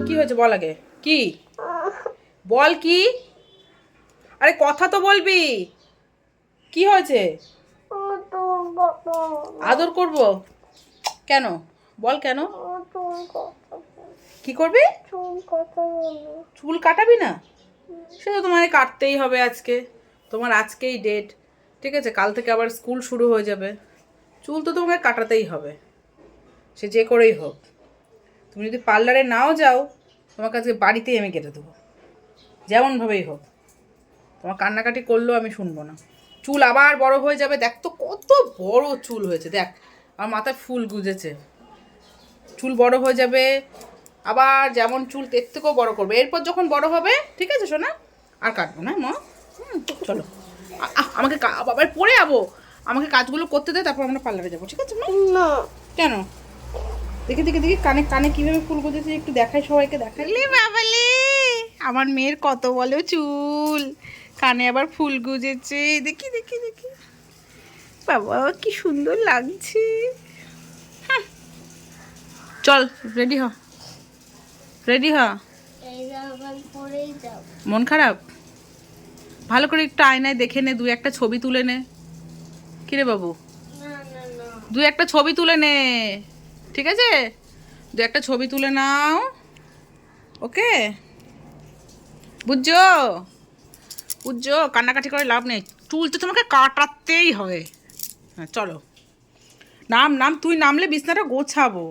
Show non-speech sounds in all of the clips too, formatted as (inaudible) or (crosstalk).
তোর কি হয়েছে? বল আগে। কি? বল কি? আরে কথা তো বলবি। কি হয়েছে? আদর করব। কেন? বল কেন? কি করবি? চুল কাটাবি না? সে তো তোমায় কাটতেই হবে আজকে। তোমার আজকেই ডেট ঠিক আছে, কাল থেকে আবার স্কুল শুরু হয়ে যাবে। চুল তো তোমাকে কাটাতেই হবে। সে যে করেই হোক। তুমি যদি পার্লারে নাও যাও তোমার আজকে বাড়িতেই আমি কেটে দেবো। যেমনভাবেই হোক। তোমার কান্নাকাটি করলেও আমি শুনব না। চুল আবার বড় হয়ে যাবে। দেখ তো কত বড় চুল হয়েছে। দেখ আমার মাথায় ফুল গুজেছে। চুল বড় হয়ে যাবে আবার যেমন চুল তের থেকেও বড় করবে। এরপর যখন বড় হবে ঠিক আছে শোনা আর কাটবো না মা? হুম, চলো। আমাকে আবার পরে যাব আমাকে কাজগুলো করতে দে তারপর আমরা পার্লারে যাব ঠিক আছে মা? কেন? দেখি দেখি দেখি কানে কানে কীভাবে ফুল গুজেছে একটু দেখাই সবাইকে দেখাই। লে বাবালে আমার মেয়ের কত বলো চুল। কানে আবার ফুল গুজেছে দেখি দেখি দেখি। বাবা কি সুন্দর লাগছে। চল রেডি হ। রেডি হ? মন খারাপ? ভালো করে একটু আয়নায় দেখে নে দু একটা ছবি তুলে নে। কিরে বাবু? দু একটা ছবি তুলে নে। ঠিক আছে? দু একটা ছবি তুলে নাও। ওকে? বুঝছ? বুঝছ? কান্নাকাটি করে লাভ নেই। চুল তো তোমাকে কাটাতেই হবে। হ্যাঁ চলো। নাম নাম, তুই নামলে বিছনাটা গোছাবো।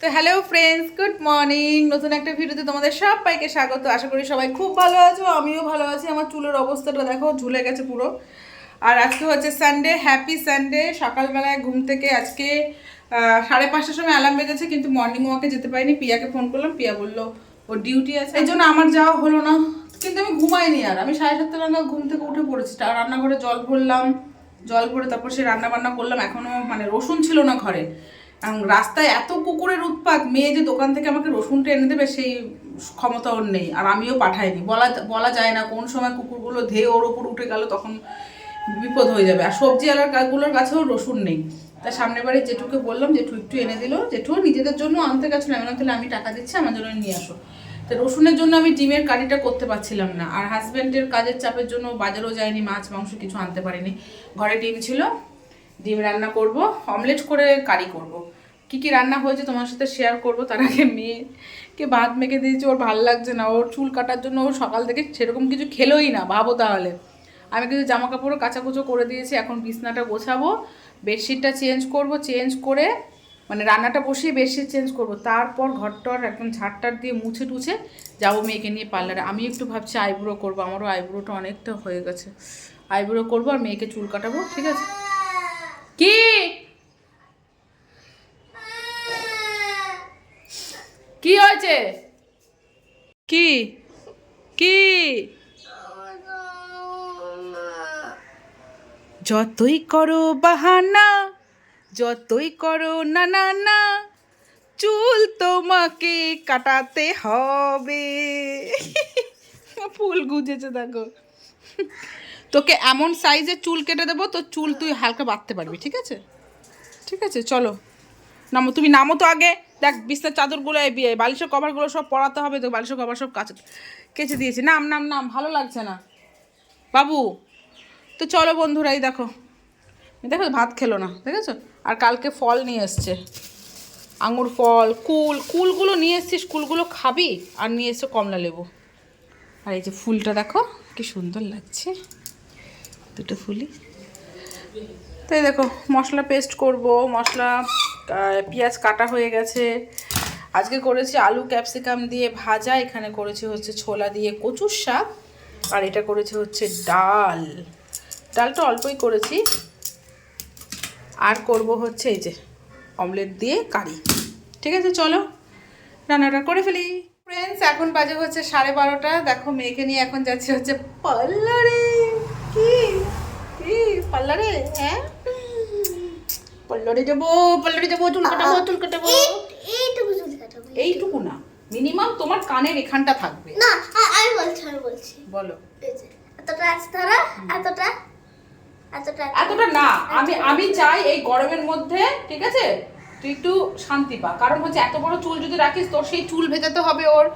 তো হ্যালো ফ্রেন্ডস গুড মর্নিং নতুন একটা ভিডিওতে তোমাদের সবাইকে স্বাগত। আশা করি সবাই খুব ভালো আছো, আমিও ভালো আছি। আমার চুলের অবস্থাটা দেখো, ঝুলে গেছে পুরো। আর আজকে হচ্ছে সানডে হ্যাপি সানডে সকালবেলায় ঘুম থেকে আজকে সাড়ে পাঁচটার সময় অ্যালার্ম বেজেছে, কিন্তু মর্নিং ওয়াকে যেতে পারিনি। পিয়াকে ফোন করলাম, পিয়া বলল ওর ডিউটি আছে। এই জন্য আমার যাওয়া হলো না, কিন্তু আমি ঘুমাইনি আর। আমি সাড়ে সাতটা নাগাদ ঘুম থেকে উঠে পড়েছি। আর রান্নাঘরে জল ভরলাম, জল ভরে তারপর সে রান্না বান্না করলাম। এখনও মানে রসুন ছিল না ঘরে। রাস্তায় এত কুকুরের উৎপাত, মেয়ে যে দোকান থেকে আমাকে রসুনটা এনে দেবে, সেই ক্ষমতা ওর নেই। আর আমিও পাঠাইনি। বলা বলা যায় না কোন সময় কুকুরগুলো ধেয়ে ওর ওপর উঠে গেল, তখন বিপদ হয়ে যাবে। আর সবজি আলার গাছগুলোর কাছেও রসুন নেই। তা সামনের বাড়ি জেঠুকে বললাম জেঠু একটু এনে দিল। জেঠু নিজেদের জন্য আনতে গেছিল বললাম, তাহলে আমি টাকা দিচ্ছি আমার জন্য নিয়ে আসো। তো রসুনের জন্য আমি ডিমের কারিটা করতে পারছিলাম না আর হাজব্যান্ডের কাজের চাপের জন্য বাজারও যায়নি মাছ মাংস কিছু আনতে পারিনি। ঘরে ডিম ছিল ডিম রান্না করব অমলেট করে কারি করব। কি কি রান্না হয়েছে তোমার সাথে শেয়ার করব তার আগে মেয়েকে ভাত মেখে দিয়েছি ওর ভালো লাগছে না ওর চুল কাটার জন্য ওর সকাল থেকে সেরকম কিছু খেলোই না ভাবো তাহলে। আমি কিছু জামা কাপড়ও কাচাকুচো করে দিয়েছি এখন বিছনাটা গোছাবো বেডশিটটা চেঞ্জ করব, চেঞ্জ করে মানে রান্নাটা বসিয়ে বেডশিট চেঞ্জ করব। তারপর ঘরটর একদম ঝাড়টার দিয়ে মুছে টুছে যাব মেয়েকে নিয়ে পার্লারে। আমি একটু ভাবছি আইব্রো করব, আমারও আইব্রোটা অনেকটা হয়ে গেছে। আইব্রো করব আর মেয়েকে চুল কাটাবো, ঠিক আছে? কি? কি হয়েছে? কি? কি? যতই করো বাহানা, যতই করো না না না চুল তোমাকে কাটাতে হবে। ফুল গুজেছে দেখো। তোকে এমন সাইজে চুল কেটে দেবো তো চুল তুই হালকা বাঁধতে পারবি, ঠিক আছে? ঠিক আছে, চলো। নামো, তুমি নামো তো আগে। দেখ, বিছনার চাদরগুলো বিয়ে, বালিশের কভারগুলো সব পরাতে হবে তো বালিশের কভার সব কাছে, কেচে দিয়েছি। নাম নাম নাম, ভালো লাগছে না। বাবু তো চলো বন্ধুরা এই দেখো। দেখো, ভাত খেলো না, দেখেছ? আর কালকে ফল নিয়ে এসছে। আঙুর ফল, কুল, কুলগুলো নিয়ে এসছিস, কুলগুলো খাবি? আর নিয়ে এসছে কমলা লেবু। আর এই যে ফুলটা দেখো, কি সুন্দর লাগছে। দুটো ফুলই। তাই দেখো, মশলা পেস্ট করব, মশলা পেঁয়াজ কাটা হয়ে গেছে। আজকে করেছি আলু ক্যাপসিকাম দিয়ে ভাজা, এখানে করেছি হচ্ছে ছোলা দিয়ে কচুর শাক, আর এটা করেছে হচ্ছে ডাল। ডালটা অল্পই করেছি। আর করব হচ্ছে এই যে অমলেট দিয়ে কারি। ঠিক আছে চলো। রান্নাটা করে ফেলি। ফ্রেন্ডস এখন বাজে হচ্ছে সাড়ে বারোটা। দেখো মেয়েকে নিয়ে এখন যাচ্ছি হচ্ছে পার্লারে। কি? কি? পার্লারে? হ্যাঁ? পার্লারে যাব পার্লারে যাব চুল কাটাবো চুল কাটাবো। এইটুকু চুল কাটাবো এইটুকু। না। মিনিমাম তোমার কানের এখানটা থাকবে। না আমি বলছি আমি বলছি। বলো। এতটা আছে ধরো এতটা এতটা না। আমি আমি চাই এই গরমের মধ্যে ঠিক আছে? তুই একটু শান্তি পা। কারণ হচ্ছে এত বড় চুল যদি রাখিস তোর সেই চুল ভেজাতে হবে ওর।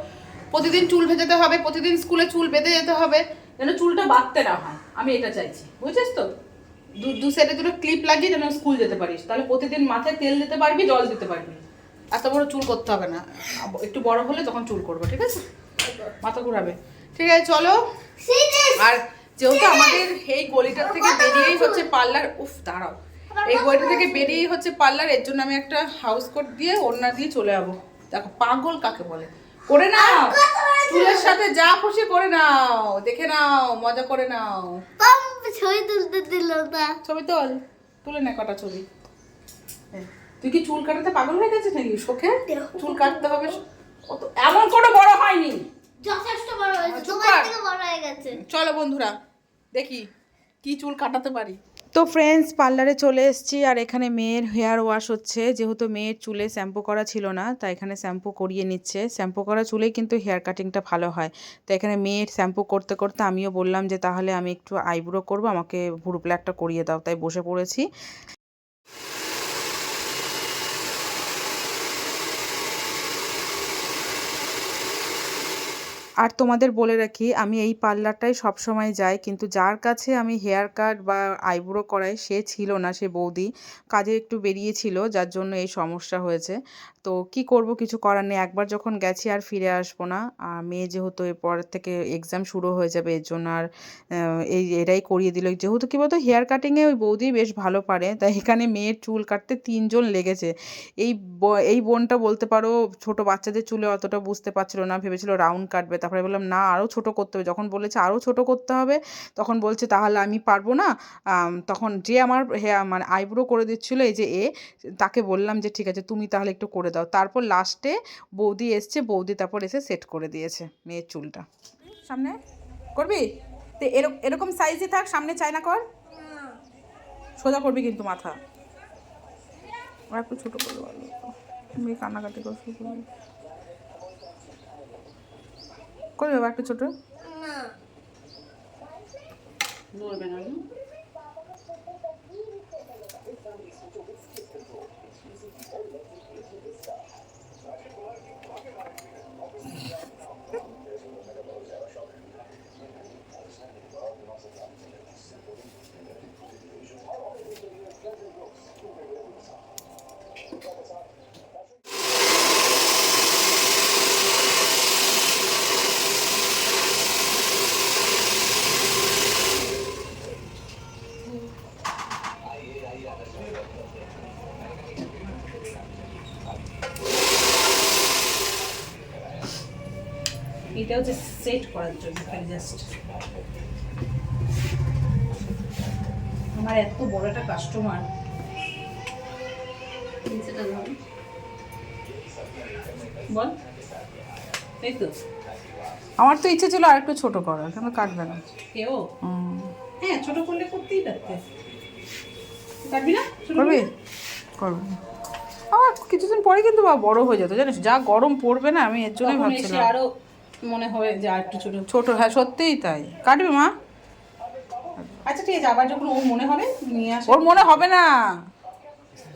প্রতিদিন চুল ভেজাতে হবে প্রতিদিন স্কুলে চুল বেঁধে যেতে হবে। যেন চুলটা বাঁধতে না হয়। আমি এটা চাইছি। বুঝছিস তো? দু দু সাইডে দুটো ক্লিপ লাগিয়ে যেন স্কুল যেতে পারিস। তাহলে প্রতিদিন মাথায় তেল দিতে পারবি জল দিতে পারবি। এত বড় চুল করতে হবে না। একটু বড় হলে তখন চুল করব ঠিক আছে? মাথা ঘুরাবে। ঠিক আছে চলো। আর যেহেতু আমাদের এই গলিটার থেকে বেরিয়েই হচ্ছে পার্লার উফ দাঁড়াও। এই গলিটা থেকে বেরিয়েই হচ্ছে পার্লার এর জন্য আমি একটা হাউস কোট দিয়ে ওড়না দিয়ে চলে যাব। দেখো পাগল কাকে বলে? করে নাও। চুলের সাথে যা খুশি করে নাও। দেখে নাও মজা করে নাও। ছবি তুলতে দিল না। ছবি তোল। তুলে নে কটা ছবি। তুই কি চুল কাটাতে পাগল হয়ে গেছিস নাকি? শোকে চুল কাটতে হবে। এমন কোনো বড় হয়নি। যথেষ্ট বড় হয়েছে। তোমার থেকে। বড় হয়ে গেছে। চলো বন্ধুরা দেখি কি চুল কাটাতে পারি। তো ফ্রেন্ডস পার্লারে চলে এসেছি আর এখানে মেয়ের হেয়ার ওয়াশ হচ্ছে। যেহেতু মেয়ের চুলে শ্যাম্পু করা ছিল না তাই এখানে শ্যাম্পু করিয়ে নিচ্ছে। শ্যাম্পু করা চুলেই কিন্তু হেয়ার কাটিংটা ভালো হয়। তো এখানে মেয়ের শ্যাম্পু করতে করতে আমিও বললাম যে তাহলে আমি একটু আইব্রো করব আমাকে ভুরু প্লাকটা করিয়ে দাও। তাই বসে পড়েছি। আর তোমাদের বলে রাখি, আমি এই পার্লারটাই সবসময় যাই, কিন্তু যার কাছে আমি হেয়ার কাট বা আইব্রো করাই, সে ছিল না, সে বৌদি। কাজে একটু বেরিয়েছিল, যার জন্য এই সমস্যা হয়েছে। তো কি করব কিছু করার নেই। একবার যখন গেছি আর ফিরে আসব না। আর মেয়ে যেহেতু এরপর থেকে এক্সাম শুরু হয়ে যাবে, এর জন্য আর এই এরাই করিয়ে দিল। যেহেতু কি বলতো হেয়ার কাটিংয়ে ওই বৌদি বেশ ভালো পারে, তাই এখানে মেয়ের চুল কাটতে তিনজন লেগেছে। এই এই বোনটা বলতে পারো, ছোট বাচ্চাদের চুলে অতটা বুঝতে পারছিল না, ভেবেছিল রাউন্ড কাটবে। তারপরে বললাম, না আরও ছোট করতে হবে। যখন বলেছে আরও ছোট করতে হবে? তখন বলছে, তাহলে আমি পারব না। তখন যে আমার হেয়ার মানে আইব্রো করে দিচ্ছিল, এই যে এ, তাকে বললাম যে, ঠিক আছে, তুমি তাহলে একটু করে দাও। তারপর লাস্টে বৌদি এসছে বৌদি তারপর এসে সেট করে দিয়েছে মেয়ের চুলটা। সামনে? করবি? তো এরকম এরকম সাইজে থাক সামনে চাই না কর। সোজা করবি কিন্তু মাথা। আর একটু ছোটো করে ভালো মেয়ে কান্নাকাটি করে করবি? করবি বাবা একটু ছোটো? না। এটা হচ্ছে সেট করার জন্য খালি জাস্ট আমার এত বড় একটা কাস্টমার বল। এই তো। আমার তো ইচ্ছে ছিল আর একটু ছোটো করার কিন্তু কাটবে না। কেউ। হ্যাঁ ছোট করলে করতেই পারতে। কাটবি না? করবি? করব। আমার কিছুদিন পরে কিন্তু বা বড় হয়ে যেত জানিস? যা গরম পড়বে না আমি এর জন্যই ভাবছিলাম। আরও মনে হয় যে আর একটু ছোট। ছোট হ্যাঁ সত্যিই তাই। কাটবে মা? আচ্ছা ঠিক আছে আবার যখন ওর মনে হবে নিয়ে আস। ওর মনে হবে না।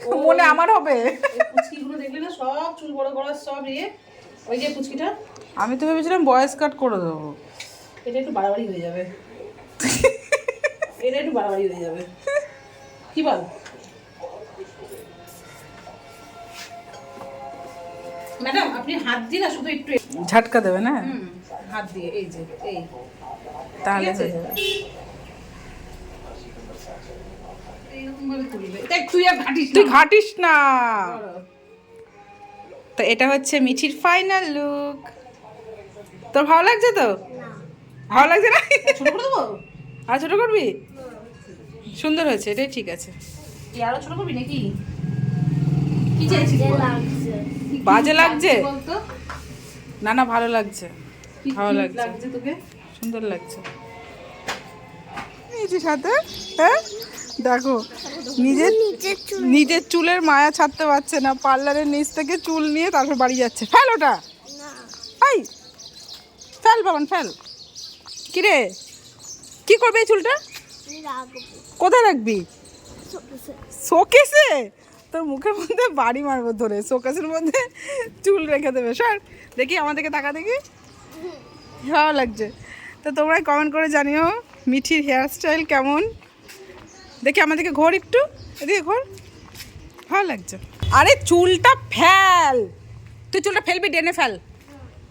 (laughs) মনে আমার হবে। এই পুচকিগুলো দেখলে না সব চুল বড় বড় সব ইয়ে। ওই যে পুচকিটা। আমি তো ভেবেছিলাম বয়স কাট করে দেবো। এটা একটু বাড়াবাড়ি হয়ে যাবে। (laughs) এটা একটু বাড়াবাড়ি হয়ে যাবে। কি বল? আপনি হাত দিয়ে না শুধু একটু ঝাটকা দেবে না? হাত দিয়ে এই যে এই। তাহলে হয়ে যাবে এইরকম ভাবে তুলবে দেখ তুই ঘাটিস না। ঘাটিস না। করো। তো এটা হচ্ছে মিঠির ফাইনাল লুক তোর ভালো লাগছে তো? ভালো লাগছে না? ছোট করে দেবো? আর ছোট করবি? সুন্দর হয়েছে এটাই ঠিক আছে। তুই আরও ছোট করবি নাকি? কি চাইছিস বাজে লাগছে? না না ভালো লাগছে। ভালো লাগছে। তোকে? সুন্দর লাগছে। নিয়েছি সাথে হ্যাঁ? দেখো নিজের নিজের চুলের মায়া ছাড়তে পারছে না। পার্লারের নিচ থেকে চুল নিয়ে তারপর বাড়ি যাচ্ছে। ফেল ওটা। না। I fail Baban fail. কিরে? কি করবে এই চুলটা? কোথায় রাখবি? শোকেসে। তোর মুখের মধ্যে বাড়ি মারবো ধরে, শোকাসের মধ্যে চুল রেখে দেবে। সর, দেখি আমাদেরকে টাকা দেখি। ভালো লাগছে। তো তোমরা কমেন্ট করে জানিও মিঠির হেয়ার স্টাইল কেমন। দেখি আমাদেরকে ঘোর একটু, এদিকে ঘোর। ভালো লাগছে। আরে চুলটা ফেল। তুই চুলটা ফেলবি ডেনে ফেল।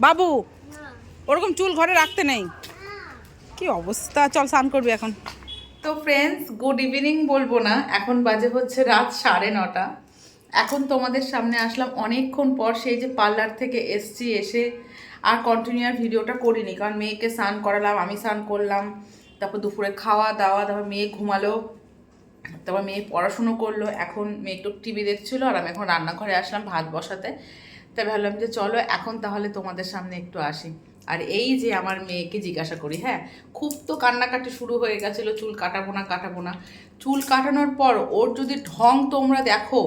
বাবু, ওরকম চুল ঘরে রাখতে নেই। কি অবস্থা? চল স্নান করবি এখন। তো ফ্রেন্ডস গুড ইভিনিং বলব না। এখন বাজে হচ্ছে রাত সাড়ে নটা। এখন তোমাদের সামনে আসলাম অনেকক্ষণ পর সেই যে পার্লার থেকে এসছি, এসে আর কন্টিনিউয়ার ভিডিওটা করিনি। কারণ মেয়েকে স্নান করালাম, আমি স্নান করলাম, তারপর দুপুরে খাওয়া দাওয়া, তারপর মেয়ে ঘুমালো, তারপর মেয়ে পড়াশুনো করল। এখন মেয়ে একটু টিভি দেখছিলো আর আমি এখন রান্নাঘরে আসলাম ভাত বসাতে। তাই ভাবলাম যে চলো এখন তাহলে তোমাদের সামনে একটু আসি। আর এই যে আমার মেয়েকে জিজ্ঞাসা করি হ্যাঁ খুব তো কান্নাকাটি শুরু হয়ে গেছিল, চুল কাটাবো না কাটাবো না। চুল কাটানোর পর ওর যদি ঢং তোমরা দেখো,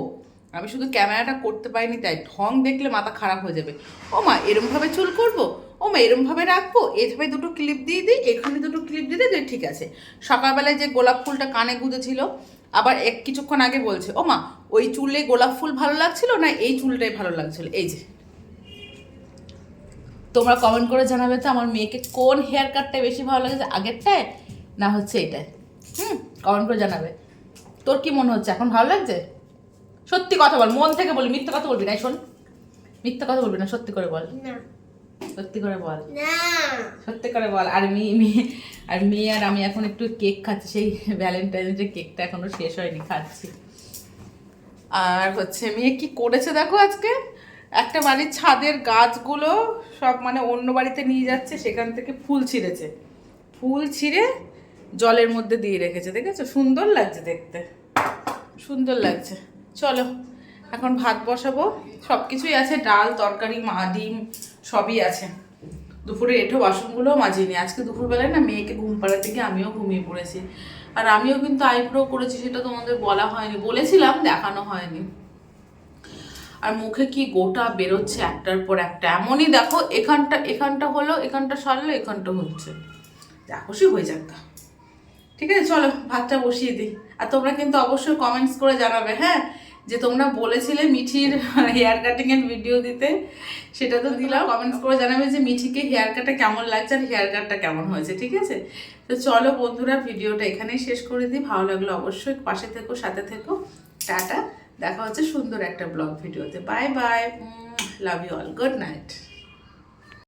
আমি শুধু ক্যামেরাটা করতে পারিনি, তাই ঢং দেখলে মাথা খারাপ হয়ে যাবে। ও মা, এরমভাবে চুল করব? ও মা, এরমভাবে রাখব? এভাবে দুটো ক্লিপ দিয়ে দিই, এখানে দুটো ক্লিপ দিয়ে দিই, ঠিক আছে। সকালবেলায় যে গোলাপ ফুলটা কানে গুঁজেছিল, আবার এক কিছুক্ষণ আগে বলছে, ও মা, ওই চুলে গোলাপ ফুল ভালো লাগছিল না এই চুলটাই ভালো লাগছিল? এই যে। তোমরা কমেন্ট করে জানাবে তো আমার মেয়েকে কোন হেয়ার কাটটা বেশি ভালো লাগছে আগেরটায় না হচ্ছে এটাই হুম কমেন্ট করে জানাবে। তোর কি মনে হচ্ছে? এখন ভালো লাগছে? সত্যি কথা বল মন থেকে বলি মিথ্যে কথা বলবি না শোন। মিথ্যে কথা বলবি না সত্যি করে বল। সত্যি করে বল। সত্যি করে বল। আর মেয়ে মেয়ে আর মেয়ে আর আমি এখন একটু কেক খাচ্ছি সেই ভ্যালেন্টাইন্স যে কেকটা এখনও শেষ হয়নি খাচ্ছি। আর হচ্ছে মেয়ে কি করেছে দেখো আজকে? একটা বাড়ির ছাদের গাছগুলো সব মানে অন্য বাড়িতে নিয়ে যাচ্ছে, সেখান থেকে ফুল ছিঁড়েছে। ফুল ছিঁড়ে জলের মধ্যে দিয়ে রেখেছে, দেখেছ? সুন্দর লাগছে দেখতে। সুন্দর লাগছে। চলো, এখন ভাত বসাবো। সব কিছুই আছে, ডাল, তরকারি, মা ডিম, সবই আছে। দুপুরে এঁঠো বাসনগুলোও মাজিনি আজকে দুপুরবেলায় না মেয়েকে ঘুম পাড়াতে গিয়ে আমিও ঘুমিয়ে পড়েছি। আর আমিও কিন্তু আইব্রো করেছি, সেটা তোমাদের বলা হয়নি। বলেছিলাম, দেখানো হয়নি। আর মুখে কি গোটা বেরোচ্ছে একটার পর একটা? এমনই দেখো এখানটা এখানটা হলো এখানটা সরলো এখানটা হচ্ছে। যা খুশি হয়ে যাক ঠিক আছে চলো ভাতটা বসিয়ে দিই। আর তোমরা কিন্তু অবশ্যই কমেন্টস করে জানাবে হ্যাঁ? যে তোমরা বলেছিলে মিঠির হেয়ার কাটিং এর ভিডিও দিতে সেটা তো দিলাম। কমেন্টস করে জানাবে যে মিঠিকে হেয়ার কাটটা কেমন লাগছে আর হেয়ার কাটটা কেমন হয়েছে ঠিক আছে? তো চলো বন্ধুরা ভিডিওটা এখানেই শেষ করে দিই। ভালো লাগল অবশ্যই পাশে থেকো সাথে থেকো। টাটা। দেখা হচ্ছে সুন্দর একটা ব্লগ ভিডিওতে। Bye bye love you all good night